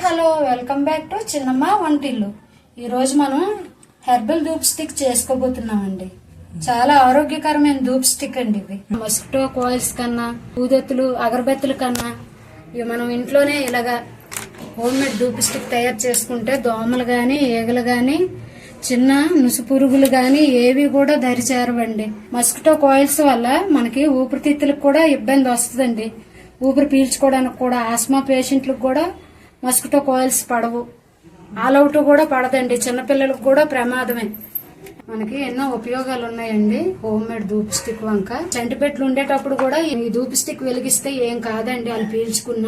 Hello welcome back to Chinnamma Vantillu. ఈరోజు మనం herbal dhoop stick చేసుకోబోతున్నామండి. చాలా ఆరోగ్యకరమైన ధూప్ స్టిక్ అండి ఇవి. మస్కిటో కాయిల్స్ కన్నా ఊదత్తులు అగరబత్తుల కన్నా ఇవి మనం ఇంట్లోనే ఇలాగా హోమ్ మేడ్ ధూప్ స్టిక్ తయారు చేసుకుంటే దోమలు కానీ ఈగలు కానీ చిన్న నుసు పురుగులు కానీ ఏవి కూడా దరి చేరవండి మస్కిటో కాయిల్స్ వల్ల మనకి ఊపిరితిత్తులకు కూడా ఇబ్బంది వస్తుందండి. ఊపిరి పీల్చుకోవడానికి కూడా ఆస్మా పేషెంట్లకు కూడా మస్కిటో కాయిల్స్ పడవు. ఆల్ అవుట్ కూడా పడదండి. చిన్నపిల్లలకు కూడా ప్రమాదమే. మనకి ఎన్నో ఉపయోగాలు ఉన్నాయండి. హోమ్ మేడ్ ధూప్ స్టిక్ వంక. చెంటిపెట్లు ఉండేటప్పుడు కూడా ఈ ధూప్ స్టిక్ వెలిగిస్తే ఏం కాదండి. వాళ్ళు పీల్చుకున్న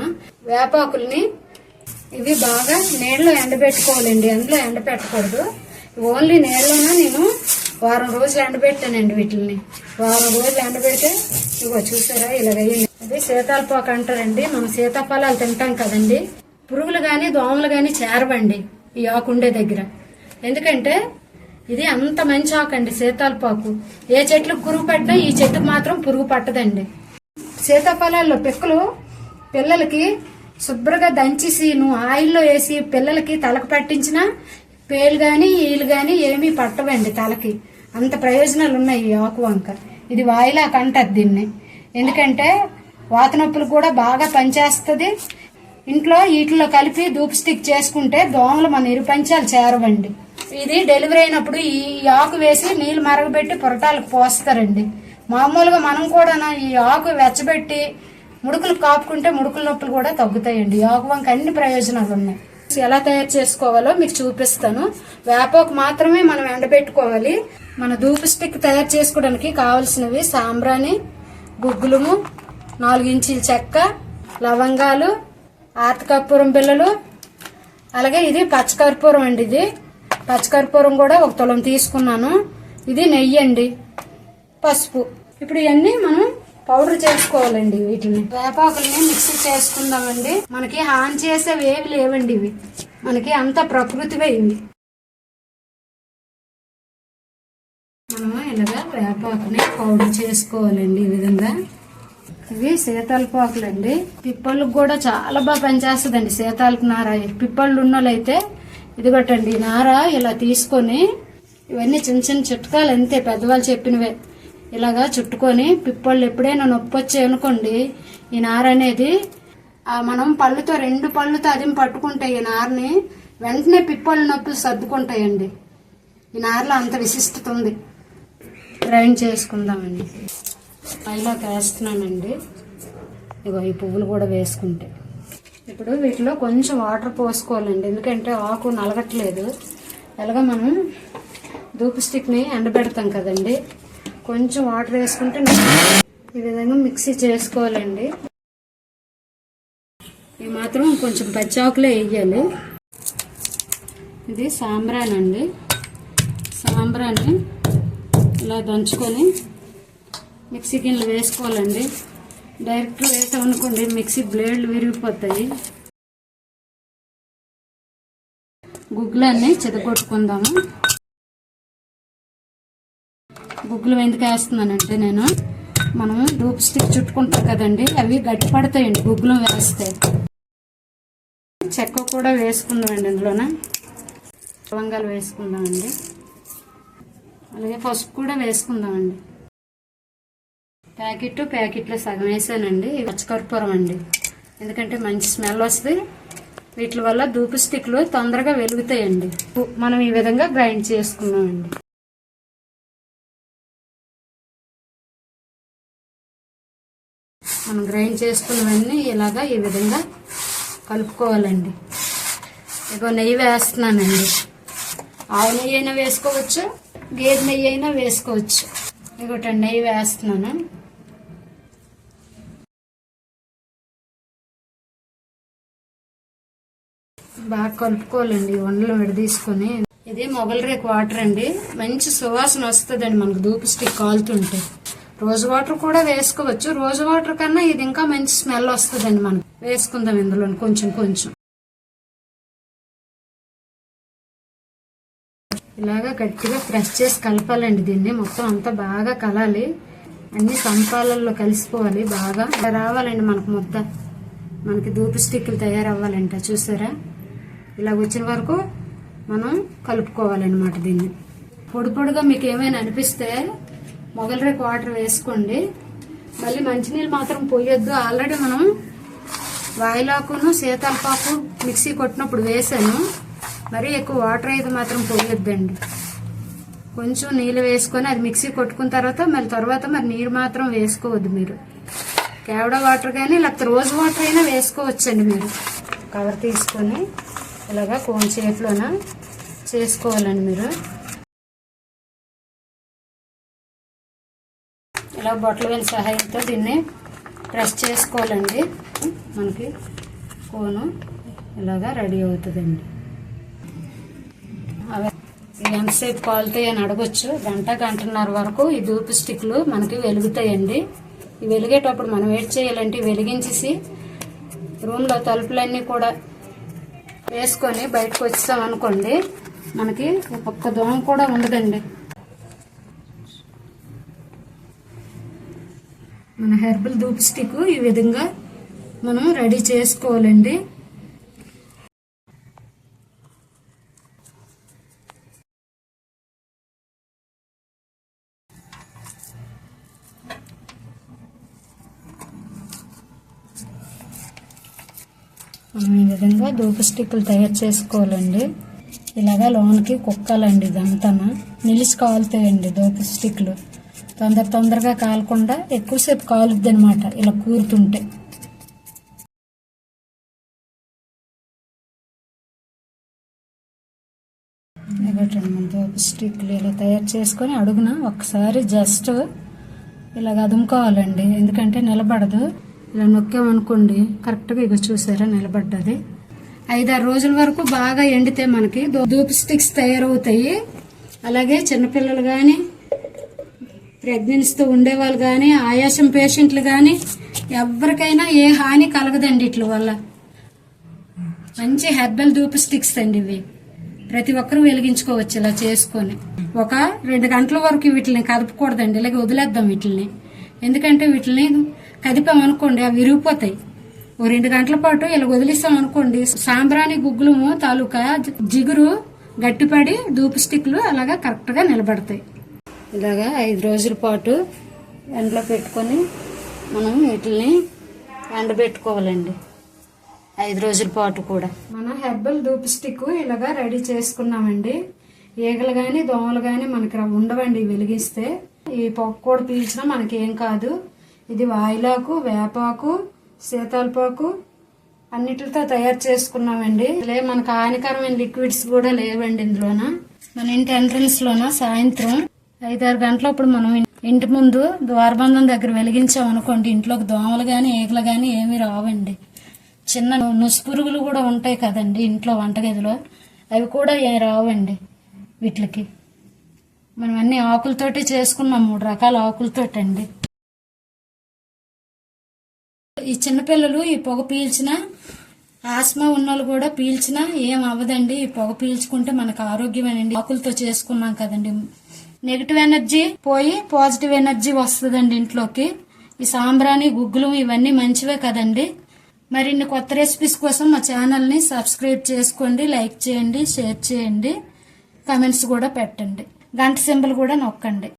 వేపాకుల్ని ఇవి బాగా నీళ్ళలో ఎండబెట్టుకోవాలండి. అందులో ఎండబెట్టకూడదు ఓన్లీ నీళ్ళలోనే నేను వారం రోజులు ఎండబెట్టానండి వీటిని వారం రోజులు ఎండబెడితే ఇగో చూసారా? ఇలాగయ్యింది అది సీతాలపాకు అంటారండి. మనం సీతాఫలాలు తింటాం కదండి. పురుగులు కానీ దోమలు కానీ చేరవండి ఈ ఆకు ఉండే దగ్గర. ఎందుకంటే ఇది అంత మంచి ఆకండి సీతాలపాకు ఏ చెట్లకు పురుగు పట్టినా ఈ చెట్టుకు మాత్రం పురుగు పట్టదండి. సీతాఫలాల్లో పిక్కలు పిల్లలకి శుభ్రంగా దంచేసి నువ్వు ఆయిల్లో వేసి పిల్లలకి తలకు పట్టించిన పేలు కానీ ఈలు కానీ ఏమీ పట్టవండి తలకి. అంత ప్రయోజనాలు ఉన్నాయి ఈ ఆకు వంక. ఇది వాయిలాక అంటారు దీన్ని. ఎందుకంటే వాత నొప్పులు కూడా బాగా పనిచేస్తుంది. ఇంట్లో వీటిలో కలిపి ధూప్ స్టిక్ చేసుకుంటే దోమలు మన ఇరుపంచాలు చేరవండి. ఇది డెలివరీ అయినప్పుడు ఈ ఆకు వేసి నీళ్ళు మరగబెట్టి పొరటాలకు పోస్తారండి. మామూలుగా మనం కూడా ఈ ఆకు వెచ్చబెట్టి ముడుకులు కాపుకుంటే ముడుకుల నొప్పులు కూడా తగ్గుతాయండి. ఆకు వంక అన్ని ప్రయోజనాలు ఉన్నాయి. ఎలా తయారు చేసుకోవాలో మీకు చూపిస్తాను. వేపాకు మాత్రమే మనం ఎండబెట్టుకోవాలి. మన ధూప్ స్టిక్ తయారు చేసుకోవడానికి కావలసినవి సాంబ్రాణి గుగ్గులము నాలుగు ఇంచీల చెక్క లవంగాలు ఆతకర్పూరం బిళ్ళలు అలాగే ఇది పచ్చకర్పూరం అండి ఇది. పచ్చకర్పూరం కూడా ఒక తులం తీసుకున్నాను. ఇది నెయ్యి అండి పసుపు. ఇప్పుడు ఇవన్నీ మనం పౌడర్ చేసుకోవాలండి వీటిని. వేపాకుల్ని మిక్సీ చేసుకుందామండి. మనకి హాన్ చేసేవి ఏవి లేవండి ఇవి. మనకి అంత ప్రకృతివే ఇవి మనము ఇలాగా వేపాకుని పౌడర్ చేసుకోవాలండి ఈ విధంగా. ఇవి సీతాలపాకులు అండి పిప్పళ్ళకు కూడా చాలా బాగా పనిచేస్తుందండి సీతాలకు నార. పిప్పళ్ళు ఉన్నోళ్ళైతే ఇదిగోటండి ఈ నార ఇలా తీసుకొని ఇవన్నీ చిన్న చిన్న చిట్కాలు అంతే పెద్దవాళ్ళు చెప్పినవే. ఇలాగా చుట్టుకొని పిప్పళ్ళు ఎప్పుడైనా నొప్పి వచ్చాయి అనుకోండి ఈ నార అనేది మనం పళ్ళుతో రెండు పళ్ళుతో అది పట్టుకుంటే ఈ నారని వెంటనే పిప్పళ్ళు నొప్పులు సర్దుకుంటాయండి. ఈ నారలో అంత విశిష్టత ఉంది. గ్రైండ్ చేసుకుందామండి. పైలోకి వేస్తున్నానండి ఇగో ఈ పువ్వులు కూడా వేసుకుంటే. ఇప్పుడు వీటిలో కొంచెం వాటర్ పోసుకోవాలండి. ఎందుకంటే ఆకు నలగట్లేదు. ఎలాగ మనం దూపు స్టిక్ని ఎండబెడతాం కదండి. కొంచెం వాటర్ వేసుకుంటే ఈ విధంగా మిక్సీ చేసుకోవాలండి. ఇవి మాత్రం కొంచెం పచ్చాకులే వేయాలి. ఇది సాంబ్రాన్ అండి. సాంబ్రాన్ని ఇలా దంచుకొని మిక్సీ గిన్నెలు వేసుకోవాలండి. డైరెక్ట్ వేసామనుకోండి మిక్సీ బ్లేడ్లు విరిగిపోతాయి. గుగ్గులన్నీ చెదగొట్టుకుందాము గుగ్గులు ఎందుకు వేస్తున్నానంటే నేను మనం డూప్ స్టిక్ చుట్టుకుంటాం కదండి అవి గట్టి పడతాయండి గుగ్గులు వేస్తే. చెక్క కూడా వేసుకుందామండి ఇందులోన. లవంగాలు వేసుకుందామండి. అలాగే పసుపు కూడా వేసుకుందామండి. ప్యాకెట్ ప్యాకెట్లో సగం వేసానండి. పచ్చకర్పూరం అండి. ఎందుకంటే మంచి స్మెల్ వస్తుంది. వీటి వల్ల ధూపు స్టిక్లు తొందరగా వెలుగుతాయండి. మనం ఈ విధంగా గ్రైండ్ చేసుకున్నామండి. మనం గ్రైండ్ చేసుకున్నవన్నీ ఇలాగా ఈ విధంగా కలుపుకోవాలండి. ఇగో నెయ్యి వేస్తున్నానండి. ఆవు నెయ్యి అయినా వేసుకోవచ్చు గేదె నెయ్యి అయినా వేసుకోవచ్చు. ఇగోటండి నెయ్యి వేస్తున్నాను. బాగా కలుపుకోవాలండి వండలు విడదీసుకొని. ఇది మొగల రేకు వాటర్ అండి. మంచి సువాసన వస్తుందండి మనకు ధూపు స్టిక్ కాలుతుంటే. రోజు వాటర్ కూడా వేసుకోవచ్చు. రోజు వాటర్ కన్నా ఇది ఇంకా మంచి స్మెల్ వస్తుందండి మనం వేసుకుందాం ఇందులో కొంచెం కొంచెం. ఇలాగా గట్టిగా ప్రెస్ చేసి కలపాలండి దీన్ని. మొత్తం అంతా బాగా కలాలి. అన్ని సంపాలల్లో కలిసిపోవాలి బాగా. రావాలండి మనకు ముద్ద. మనకి ధూపు స్టిక్లు తయారవ్వాలంట చూసారా? ఇలా వచ్చిన వరకు మనం కలుపుకోవాలన్నమాట దీన్ని. పొడి పొడిగా మీకు ఏమైనా అనిపిస్తే మొగల రేపు వాటర్ వేసుకోండి. మళ్ళీ మంచినీళ్ళు మాత్రం పోయొద్దు. ఆల్రెడీ మనం వాయిలాకును సీతాలపాకు మిక్సీ కొట్టినప్పుడు వేసాను. మరీ ఎక్కువ వాటర్ అయితే మాత్రం పోయొద్దండి. కొంచెం నీళ్ళు వేసుకొని అది మిక్సీ కొట్టుకున్న తర్వాత మళ్ళీ తర్వాత మరి నీరు మాత్రం వేసుకోవద్దు మీరు. కేవడ వాటర్ కానీ లేకపోతే రోజు వాటర్ అయినా వేసుకోవచ్చండి మీరు. కవర్ తీసుకొని ఇలాగా కోన్ షేప్లోన చేసుకోవాలండి మీరు. ఇలా బొట్టల వేల సహాయంతో దీన్ని ప్రెస్ చేసుకోవాలండి. మనకి కోను ఇలాగా రెడీ అవుతుందండి. అవి ఎంతసేపు కాలుతాయి అని అడగొచ్చు. గంట గంటన్నర వరకు ఈ దూపు స్టిక్లు మనకి వెలుగుతాయండి. ఇవి వెలిగేటప్పుడు మనం ఏం చేయాలంటే వెలిగించేసి రూమ్లో తలుపులన్నీ కూడా వేసుకొని బయటకు వచ్చాం అనుకోండి మనకి ఒక్క దోమ కూడా ఉండదండి. మన హెర్బల్ ధూప్ స్టిక్ ఈ విధంగా మనం రెడీ చేసుకోవాలండి. మనం ఈ విధంగా ధూప స్టిక్లు తయారు చేసుకోవాలండి. ఇలాగా లోనికి కుక్కాలండి ఇదంతా నిలిచి కాలుతాయండి ధూప స్టిక్లు తొందర తొందరగా కాలకుండా ఎక్కువసేపు కాలుద్ది అనమాట ఇలా కూరుతుంటే. ఇవ్వటండి మన స్టిక్లు ఇలా తయారు చేసుకొని అడుగున ఒకసారి జస్ట్ ఇలా అదుముకోవాలండి. ఎందుకంటే నిలబడదు. ఇలా నొక్కామనుకోండి కరెక్ట్గా ఇక చూసారా నిలబడ్డది. ఐదారు రోజుల వరకు బాగా ఎండితే మనకి దూప్ స్టిక్స్ తయారవుతాయి. అలాగే చిన్నపిల్లలు కానీ ప్రెగ్నెన్సీతో ఉండేవాళ్ళు కానీ ఆయాసం పేషెంట్లు కానీ ఎవరికైనా ఏ హాని కలగదండి ఇట్ల వల్ల. మంచి హెర్బల్ దూప్ స్టిక్స్ అండి ఇవి. ప్రతి ఒక్కరూ వెలిగించుకోవచ్చు ఇలా చేసుకొని. ఒక రెండు గంటల వరకు వీటిని కదపకూడదండి ఇలాగే వదిలేద్దాం వీటిని ఎందుకంటే వీటిని కదిపామనుకోండి అవి విరిగిపోతాయి. ఓ రెండు గంటల పాటు ఇలా వదిలిస్తాం అనుకోండి సాంబ్రాణి గుగ్గులము తాలూకా జిగురు గట్టిపడి దూపు స్టిక్లు అలాగా కరెక్ట్గా నిలబడతాయి. ఇలాగా ఐదు రోజుల పాటు ఎండలో పెట్టుకొని మనం వీటిని ఎండబెట్టుకోవాలండి. ఐదు రోజుల పాటు కూడా. మన హెర్బల్ దూపు స్టిక్ ఇలాగా రెడీ చేసుకున్నామండి. ఈగలు కానీ దోమలు కానీ మనకి ఉండవండి వెలిగిస్తే. ఈ పొగ కూడా పీల్చినా మనకేం కాదు. ఇది వాయిలాకు వేపాకు సీతాలపాకు అన్నిటితో తయారు చేసుకున్నామండి. లే మనకు హానికరమైన లిక్విడ్స్ కూడా లేవండి ఇందులోన. మన ఇంటి ఎంట్రన్స్ లోన సాయంత్రం ఐదారు గంటలప్పుడు మనం ఇంటి ముందు ద్వారబంధం దగ్గర వెలిగించాం అనుకోండి. ఇంట్లోకి దోమలు గాని ఈగలు గాని ఏమీ రావండి. చిన్న నుసుపురుగులు కూడా ఉంటాయి కదండి ఇంట్లో వంటగదిలో. అవి కూడా ఏ రావండి వీటికి. మనం అన్ని ఆకులతోటి చేసుకున్నాం. మూడు రకాల ఆకులతోటండి. ఈ చిన్నపిల్లలు ఈ పొగ పీల్చిన ఆస్మా ఉన్నోళ్ళు కూడా పీల్చినా ఏం అవ్వదండి. ఈ పొగ పీల్చుకుంటే మనకు ఆరోగ్యమేనండి. ఆకులతో చేసుకున్నాం కదండి. నెగిటివ్ ఎనర్జీ పోయి పాజిటివ్ ఎనర్జీ వస్తుందండి ఇంట్లోకి. ఈ సాంబ్రాణి గుగ్గులు ఇవన్నీ మంచివే కదండి. మరిన్ని కొత్త రెసిపీస్ కోసం మా ఛానల్ని సబ్స్క్రైబ్ చేసుకోండి లైక్ చేయండి షేర్ చేయండి. కమెంట్స్ కూడా పెట్టండి. గంట సింబల్ కూడా నొక్కండి.